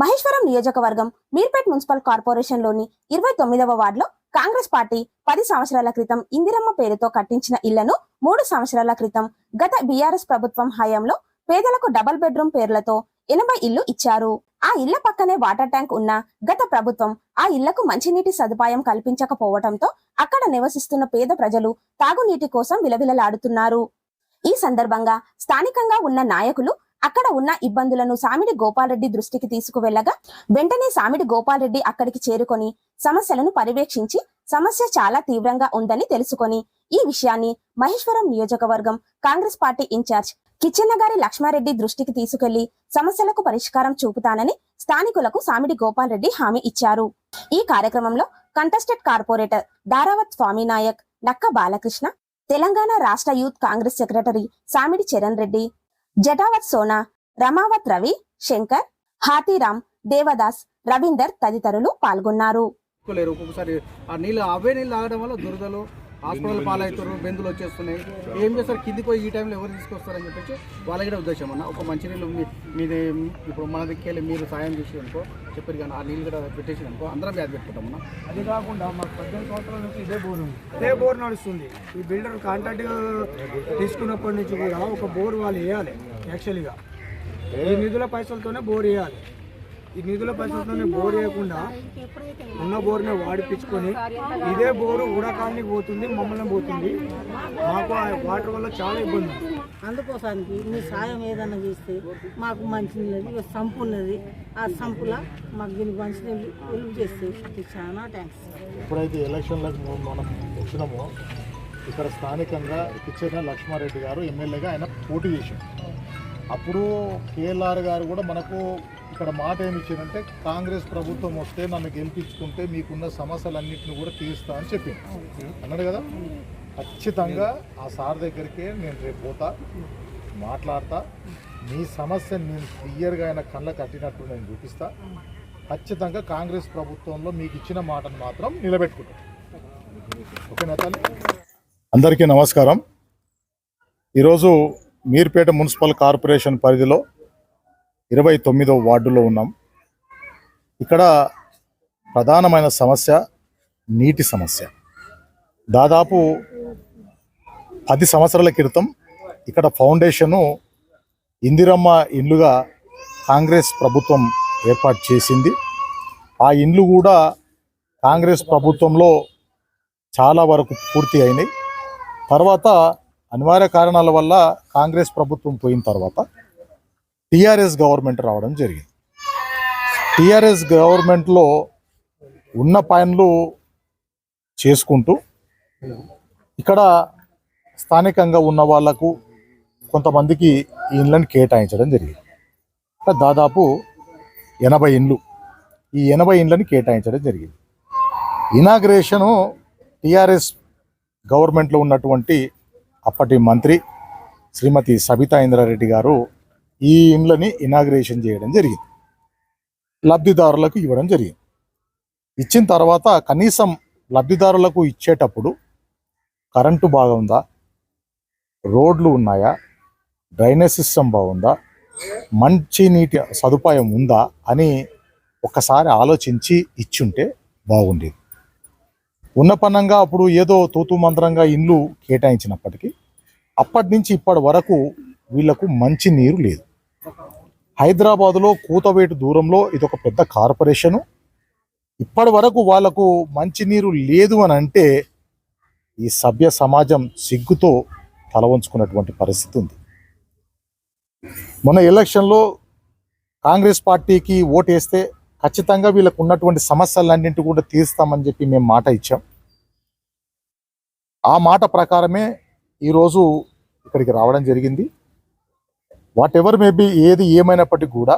మహేశ్వరం నియోజకవర్గం మీర్పేట్ మున్సిపల్ కార్పొరేషన్లోని ఇరవై తొమ్మిదవ వార్డులో కాంగ్రెస్ పార్టీ పది సంవత్సరాల క్రితం ఇందిరమ్మ పేరుతో కట్టించిన ఇళ్ళను మూడు సంవత్సరాల క్రితం గత బీఆర్ఎస్ ప్రభుత్వం హయాంలో పేదలకు డబల్ బెడ్రూమ్ పేర్లతో ఎనభై ఇల్లు ఇచ్చారు. ఆ ఇళ్ళ పక్కనే వాటర్ ట్యాంక్ ఉన్న గత ప్రభుత్వం ఆ ఇళ్ళకు మంచినీటి సదుపాయం కల్పించకపోవటంతో అక్కడ నివసిస్తున్న పేద ప్రజలు తాగునీటి కోసం విలవిలలాడుతున్నారు. ఈ సందర్భంగా స్థానికంగా ఉన్న నాయకులు అక్కడ ఉన్న ఇబ్బందులను సామిడి గోపాల్రెడ్డి దృష్టికి తీసుకువెళ్ళగా వెంటనే సామిడి గోపాలరెడ్డి అక్కడికి చేరుకొని సమస్యలను పర్యవేక్షించి సమస్య చాలా తీవ్రంగా ఉందని తెలుసుకొని ఈ విషయాన్ని మహేశ్వరం నియోజకవర్గం Congress party incharge Kichannagari Laxma Reddy దృష్టికి తీసుకెళ్ళి సమస్యలకు పరిష్కారం చూపుతానని స్థానికులకు సామిడి గోపాలరెడ్డి హామీ ఇచ్చారు. ఈ కార్యక్రమంలో కంటెస్టెడ్ కార్పొరేటర్ దారావత్ స్వామినాయక్ నక్క బాలకృష్ణ తెలంగాణ రాష్ట్ర youth Congress secretary Samidi Charan Reddy Jatavath Sona Ramavath Ravi Shankar Hathiram Devadas Ravinder తదితరులు పాల్గొన్నారు. ఒక్కొక్కసారి ఆ నీళ్ళు అవే నీళ్ళు తాగడం వల్ల దురదలు హాస్పిటల్ పాలవుతారు బెందులు వచ్చేస్తున్నాయి. ఏం చేస్తారు? కిందికి పోయి ఈ టైంలో ఎవరు తీసుకొస్తారని చెప్పేసి వాళ్ళ కూడా ఉద్దేశం అన్న. ఒక మంచినీళ్ళు మీ మీది ఇప్పుడు మన దగ్గర మీరు సాయం చేసి అనుకో చెప్పారు కానీ ఆ నీళ్ళు కూడా పెట్టేసి అనుకో అందరం వ్యాధి పెట్టుకుంటాం అన్న. అది కాకుండా మాకు పద్దెనిమిది సంవత్సరాల నుంచి ఇదే బోర్ ఉంది. ఇదే బోర్ నడుస్తుంది. ఈ బిల్డర్ కాంట్రాక్ట్ తీసుకున్నప్పటి నుంచి కూడా ఒక బోర్ వాళ్ళు వేయాలి. యాక్చువల్గా ఈ నిధుల పైసలతోనే బోర్ వేయాలి. ఈ నిధుల పైసలతోనే బోర్ వేయకుండా ఉన్న బోర్నే వాడిపించుకొని ఇదే బోరు ఉడకానికి పోతుంది మమ్మల్ని పోతుంది. మాకు ఆ వాటర్ వల్ల చాలా ఇబ్బంది ఉంది. అందుకోసానికి మీ సాయం ఏదైనా చేస్తే మాకు మంచి నీళ్ళు సంపు ఉన్నది ఆ సంపుల మాకు దీనికి మంచి నీళ్ళు హెల్ప్ చేస్తే చాలా థ్యాంక్స్. ఎప్పుడైతే ఎలక్షన్లకు మనం వచ్చినామో ఇక్కడ స్థానికంగా కిచ్చెన్న లక్ష్మారెడ్డి గారు ఎమ్మెల్యేగా ఆయన పోటీ చేశారు అప్పుడు కేఎల్ఆర్ గారు కూడా మనకు ఇక్కడ మాట ఏమి ఇచ్చారంటే కాంగ్రెస్ ప్రభుత్వం వస్తే నన్ను గెలిపించుకుంటే మీకున్న సమస్యలన్నింటిని కూడా తీరుస్తా అని చెప్పింది అన్నాడు కదా? ఖచ్చితంగా ఆ సార్ దగ్గరికే నేను రేపు పోతా మాట్లాడతా. మీ సమస్యను నేను క్లియర్గా ఆయన కళ్ళ కట్టినట్టు నేను చూపిస్తా. ఖచ్చితంగా కాంగ్రెస్ ప్రభుత్వంలో మీకు ఇచ్చిన మాటను మాత్రం నిలబెట్టుకుంటాం. ఓకేనా తల్లి? అందరికీ నమస్కారం. ఈరోజు మీర్పేట మున్సిపల్ కార్పొరేషన్ పరిధిలో ఇరవై తొమ్మిదో వార్డులో ఉన్నాం. ఇక్కడ ప్రధానమైన సమస్య నీటి సమస్య. దాదాపు పది సంవత్సరాల క్రితం ఇక్కడ ఫౌండేషను ఇందిరమ్మ ఇండ్లుగా కాంగ్రెస్ ప్రభుత్వం ఏర్పాటు చేసింది. ఆ ఇండ్లు కూడా కాంగ్రెస్ ప్రభుత్వంలో చాలా వరకు పూర్తి అయినాయి. తర్వాత అనివార్య కారణాల వల్ల కాంగ్రెస్ ప్రభుత్వం పోయిన తర్వాత టీఆర్ఎస్ గవర్నమెంట్ రావడం జరిగింది. టీఆర్ఎస్ గవర్నమెంట్లో ఉన్న పనులు చేసుకుంటూ ఇక్కడ స్థానికంగా ఉన్న వాళ్ళకు కొంతమందికి ఈ ఇండ్లను కేటాయించడం జరిగింది. దాదాపు ఎనభై ఇండ్లు ఈ ఎనభై ఇండ్లని కేటాయించడం జరిగింది. ఇనాగ్రేషను టిఆర్ఎస్ గవర్నమెంట్లో ఉన్నటువంటి అప్పటి మంత్రి శ్రీమతి సబితా ఇంద్రారెడ్డి గారు ఈ ఇండ్లని ఇనాగ్రేషన్ చేయడం జరిగింది. లబ్ధిదారులకు ఇవ్వడం జరిగింది. ఇచ్చిన తర్వాత కనీసం లబ్ధిదారులకు ఇచ్చేటప్పుడు కరెంటు బాగుందా? రోడ్లు ఉన్నాయా? డ్రైనేజ్ సిస్టమ్ బాగుందా? మంచి నీటి సదుపాయం ఉందా? అని ఒకసారి ఆలోచించి ఇచ్చుంటే బాగుండేది. ఉన్న పన్నంగా అప్పుడు ఏదో తూతు మంత్రంగా ఇండ్లు కేటాయించినప్పటికీ అప్పటి నుంచి ఇప్పటి వరకు వీళ్ళకు మంచి నీరు లేదు. హైదరాబాదులో కూతవేటు దూరంలో ఇది ఒక పెద్ద కార్పొరేషను. ఇప్పటి వరకు వాళ్ళకు మంచి నీరు లేదు అని అంటే ఈ సభ్య సమాజం సిగ్గుతో తలవంచుకున్నటువంటి పరిస్థితి ఉంది. మొన్న ఎలక్షన్లో కాంగ్రెస్ పార్టీకి ఓటేస్తే ఖచ్చితంగా వీళ్ళకు ఉన్నటువంటి సమస్యలన్నింటి కూడా తీరుస్తామని చెప్పి మేము మాట ఇచ్చాం. ఆ మాట ప్రకారమే ఈరోజు ఇక్కడికి రావడం జరిగింది. వాట్ ఎవర్ మేబీ ఏది ఏమైనప్పటికీ కూడా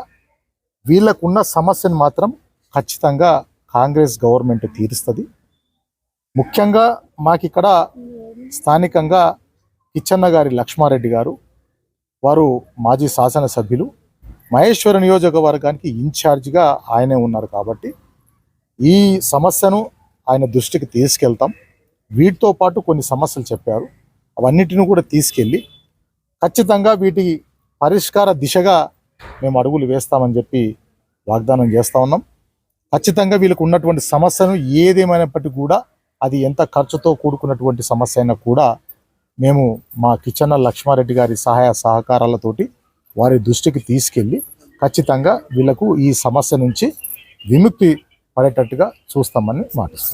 వీళ్ళకున్న సమస్యను మాత్రం ఖచ్చితంగా కాంగ్రెస్ గవర్నమెంట్ తీరుస్తుంది. ముఖ్యంగా మాకు ఇక్కడ స్థానికంగా కిచ్చన్న గారి లక్ష్మారెడ్డి గారు వారు మాజీ శాసనసభ్యులు మహేశ్వర నియోజకవర్గానికి ఇన్ఛార్జిగా ఆయనే ఉన్నారు కాబట్టి ఈ సమస్యను ఆయన దృష్టికి తీసుకెళ్తాం. వీటితో పాటు కొన్ని సమస్యలు చెప్పారు. అవన్నిటిని కూడా తీసుకెళ్ళి ఖచ్చితంగా వీటి పరిష్కార దిశగా మేము అడుగులు వేస్తామని చెప్పి వాగ్దానం చేస్తా ఉన్నాం. ఖచ్చితంగా వీళ్ళకు ఉన్నటువంటి సమస్యను ఏదేమైనప్పటికీ కూడా అది ఎంత ఖర్చుతో కూడుకున్నటువంటి సమస్య అయినా కూడా మేము మా కిచెన్న లక్ష్మారెడ్డి గారి సహాయ సహకారాలతోటి వారి దృష్టికి తీసుకెళ్ళి ఖచ్చితంగా వీళ్ళకు ఈ సమస్య నుంచి విముక్తి పడేటట్టుగా చూస్తామని మాటిస్తాం